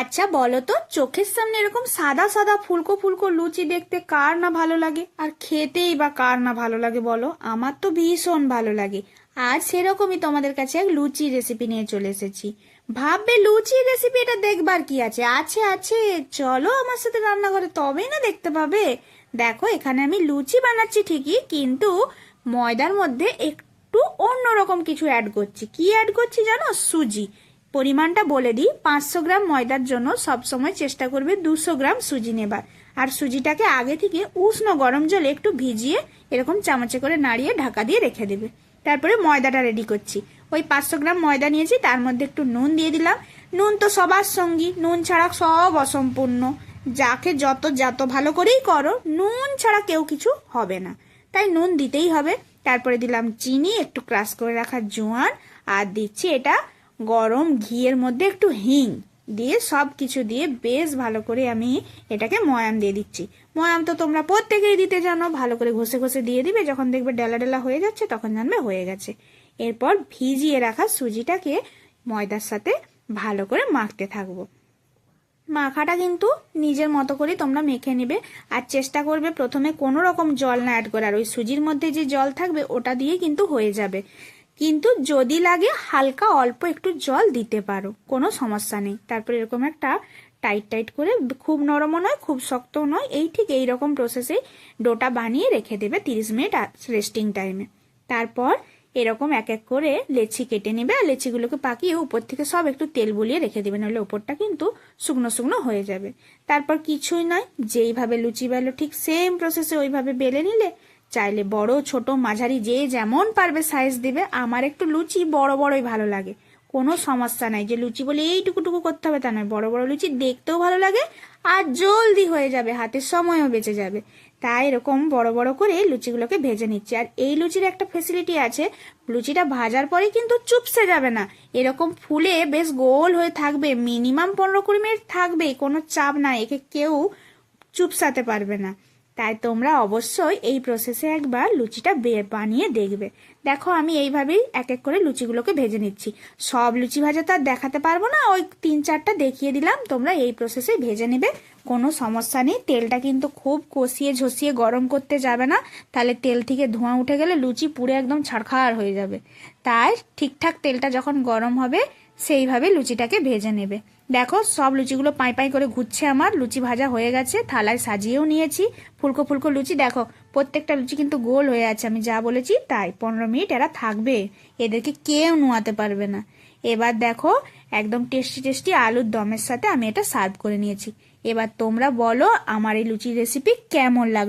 আচ্ছা বলো তো, চোখের সামনে এরকম সাদা সাদা ফুলকো ফুলকো লুচি দেখতে কার না ভালো লাগে? আর খেতেই বা কার না ভালো লাগে বলো? আমার তো ভীষণ ভালো লাগে। আর সেরকমই তোমাদের কাছে এক লুচি রেসিপি নিয়ে চলে এসেছি। ভাববে লুচি রেসিপি এটা দেখবার কি আছে? আছে আছে। চলো আমার সাথে রান্নাঘরে তবেই না দেখতে পাবে। দেখো, এখানে আমি লুচি বানাচ্ছি ঠিকই, কিন্তু ময়দার মধ্যে একটু অন্যরকম কিছু অ্যাড করছি। কি অ্যাড করছি জানো? সুজি। পরিমাণটা বলে দিই, পাঁচশো গ্রাম ময়দার জন্য সবসময় চেষ্টা করবে দুশো গ্রাম সুজি নেবার। আর সুজিটাকে আগে থেকে উষ্ণ গরম জলে একটু ভিজিয়ে এরকম চামচে করে নাড়িয়ে ঢাকা দিয়ে রেখে দেবে। তারপরে ময়দাটা রেডি করছি। ওই পাঁচশো গ্রাম ময়দা নিয়েছি, তার মধ্যে একটু নুন দিয়ে দিলাম। নুন তো সবার সঙ্গী, নুন ছাড়া সব অসম্পূর্ণ। যাকে যত যত ভালো করেই করো, নুন ছাড়া কেউ কিছু হবে না। তাই নুন দিতেই হবে। তারপরে দিলাম চিনি, একটু ক্রাশ করে রাখা জোয়ান, আর দিচ্ছি এটা গরম ঘিয়ের মধ্যে একটু হিং দিয়ে সব কিছু দিয়ে বেশ ভালো করে আমি এটাকে ময়াম দিয়ে দিচ্ছি। ময়াম তো তোমরা প্রত্যেকেই দিতে জানো, ভালো করে ঘষে ঘষে দিয়ে দিবে, যখন দেখবে ডেলা ডেলা হয়ে যাচ্ছে তখন জানবে হয়ে গেছে। এরপর ভিজিয়ে রাখা সুজিটাকে ময়দার সাথে ভালো করে মাখতে থাকব। মাখাটা কিন্তু নিজের মতো করে তোমরা মেখে নেবে আর চেষ্টা করবে প্রথমে কোনো রকম জল না অ্যাড করার। ওই সুজির মধ্যে যে জল থাকবে ওটা দিয়ে কিন্তু হয়ে যাবে। কিন্তু যদি লাগে হালকা অল্প একটু জল দিতে পারো, কোনো সমস্যা নেই। তারপর এরকম একটা টাইট টাইট করে, খুব নরমও নয়, খুব শক্তও নয়, এই ঠিক এই রকম প্রসেসেই ডোটা বানিয়ে রেখে দেবে তিরিশ মিনিট রেস্টিং টাইমে তারপর এরকম এক এক করে লেচি কেটে নেবে আর লেচিগুলোকে পাকিয়ে উপর থেকে সব একটু তেল বুলিয়ে রেখে দেবে, নাহলে উপরটা কিন্তু শুকনো শুকনো হয়ে যাবে। তারপর কিছুই নয়, যেইভাবে লুচি বেলো ঠিক সেম প্রসেসে ওইভাবে বেলে নিলে চাইলে বড়, ছোট, মাঝারি, যে যেমন পারবে সাইজ দিবে, আমার একটু লুচি বড় বড়ই ভালো লাগে। কোনো সমস্যা নাই, যে লুচি বলে এইটুকুটুকু করতে হবে তা নয়, বড় বড় লুচি দেখতেও ভালো লাগে আর জলদি হয়ে যাবে হাতের সময়ও বেঁচে যাবে। তাই এরকম বড় বড় করে লুচিগুলোকে ভেজে নিচ্ছি। আর এই লুচির একটা ফেসিলিটি আছে, লুচিটা ভাজার পরে কিন্তু চুপসে যাবে না। এরকম ফুলে বেশ গোল হয়ে থাকবে মিনিমাম পনেরো কুড়ি মিনিট থাকবেই, কোনো চাপ নাই, একে কেউ চুপসাতে পারবে না। তাই তোমরা অবশ্যই এই প্রসেসে একবার লুচিটা বানিয়ে দেখবে। দেখো, আমি এইভাবেই এক এক করে লুচিগুলোকে ভেজে নিচ্ছি। সব লুচি ভাজা তো আর দেখাতে পারব না, ওই তিন চারটা দেখিয়ে দিলাম, তোমরা এই প্রসেসে ভেজে নেবে। কোনো সমস্যা নেই, তেলটা কিন্তু খুব কষিয়ে ঝসিয়ে গরম করতে যাবে না, তাহলে তেল থেকে ধোঁয়া উঠে গেলে লুচি পুরো একদম ছাড়খাড় হয়ে যাবে। তাই ঠিকঠাক তেলটা যখন গরম হবে সেইভাবে লুচিটাকে ভেজে নেবে। দেখো, সব লুচিগুলো পাই পাই করে ঘুরছে আমার, লুচি ভাজা হয়ে গেছে, থালায় সাজিয়েও নিয়েছি, ফুলকো ফুলকো লুচি। দেখো, প্রত্যেকটা লুচি কিন্তু গোল হয়ে আছে, আমি যা বলেছি তাই। পনেরো মিনিট এরা থাকবে, এদেরকে কেউ নোয়াতে পারবে না। এবার দেখো, একদম টেস্টি টেস্টি আলুর দমের সাথে আমি এটা সার্ভ করে নিয়েছি। এবার তোমরা বলো, আমার এই লুচির রেসিপি কেমন লাগল?